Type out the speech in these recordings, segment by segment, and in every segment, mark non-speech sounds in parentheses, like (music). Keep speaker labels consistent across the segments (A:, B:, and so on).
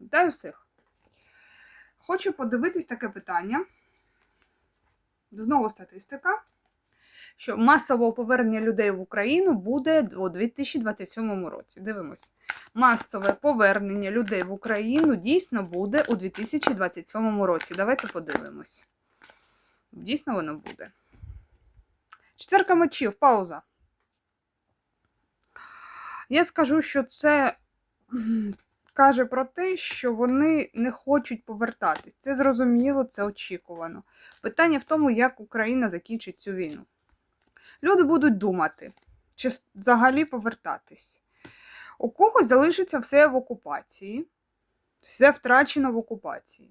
A: Вітаю всіх. Хочу подивитись таке питання. Знову статистика. Що масового повернення людей в Україну буде у 2027 році. Дивимось. Масове повернення людей в Україну дійсно буде у 2027 році. Давайте подивимось. Дійсно воно буде. Четверка мечів, пауза. Я скажу, що це каже про те, що вони не хочуть повертатись. Це зрозуміло, це очікувано. Питання в тому, як Україна закінчить цю війну. Люди будуть думати, чи взагалі повертатись. У когось залишиться все в окупації, все втрачено в окупації.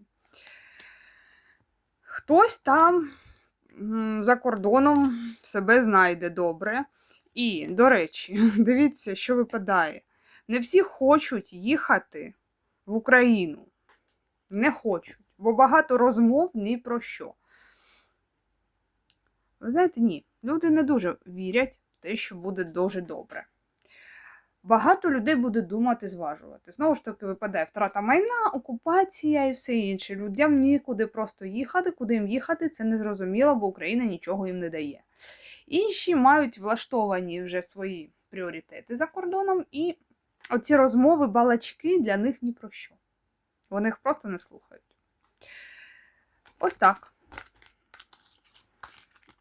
A: Хтось там за кордоном себе знайде добре. І, до речі, (laughs) дивіться, що випадає. Не всі хочуть їхати в Україну. Не хочуть, бо багато розмов ні про що. Ви знаєте, ні, люди не дуже вірять в те, що буде дуже добре. Багато людей буде думати, зважувати. Знову ж таки, випадає втрата майна, окупація і все інше. Людям нікуди просто їхати, куди їм їхати, це не зрозуміло, бо Україна нічого їм не дає. Інші мають влаштовані вже свої пріоритети за кордоном, і оці розмови, балачки для них ні про що. Вони їх просто не слухають. Ось так.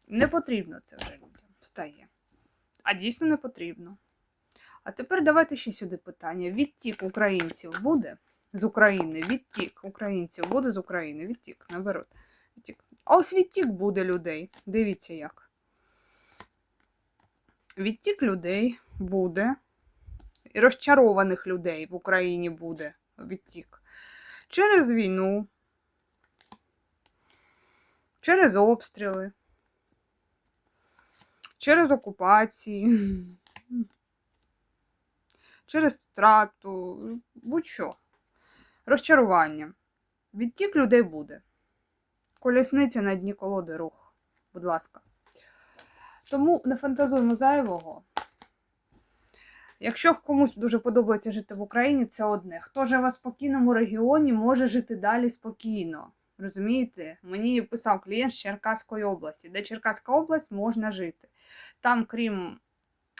A: Не потрібно це вже людям стає. А дійсно не потрібно. А тепер давайте ще сюди питання. Відтік українців буде з України. Відтік українців буде з України. Відтік, наоборот. Відтік. А ось відтік буде людей. Дивіться як. Відтік людей буде. І розчарованих людей в Україні буде відтік. Через війну, через обстріли, через окупації, (laughs) через втрату, будь-що. Розчарування. Відтік людей буде. Колісниця на дні колоди рух. Будь ласка. Тому не фантазуємо зайвого. Якщо комусь дуже подобається жити в Україні, це одне. Хто живе в спокійному регіоні, може жити далі спокійно. Розумієте? Мені писав клієнт з Черкаської області, де Черкаська область можна жити. Там, крім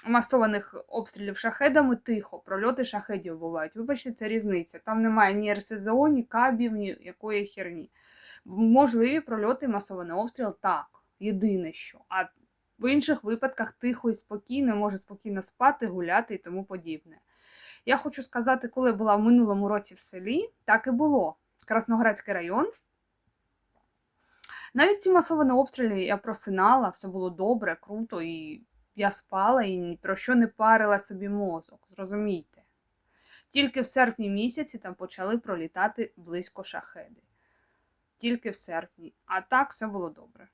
A: масованих обстрілів шахедами, тихо, прольоти шахедів бувають. Вибачте, це різниця. Там немає ні РСЗО, ні кабів, ні якої херні. Можливі прольоти, масований обстріл, так. Єдине що. А в інших випадках тихо і спокійно, може спокійно спати, гуляти і тому подібне. Я хочу сказати, коли я була в минулому році в селі, так і було. Красноградський район. Навіть ці масовані обстріли я просинала, все було добре, круто, і я спала і ні про що не парила собі мозок. Зрозумійте. Тільки в серпні місяці там почали пролітати близько шахеди. Тільки в серпні. А так все було добре.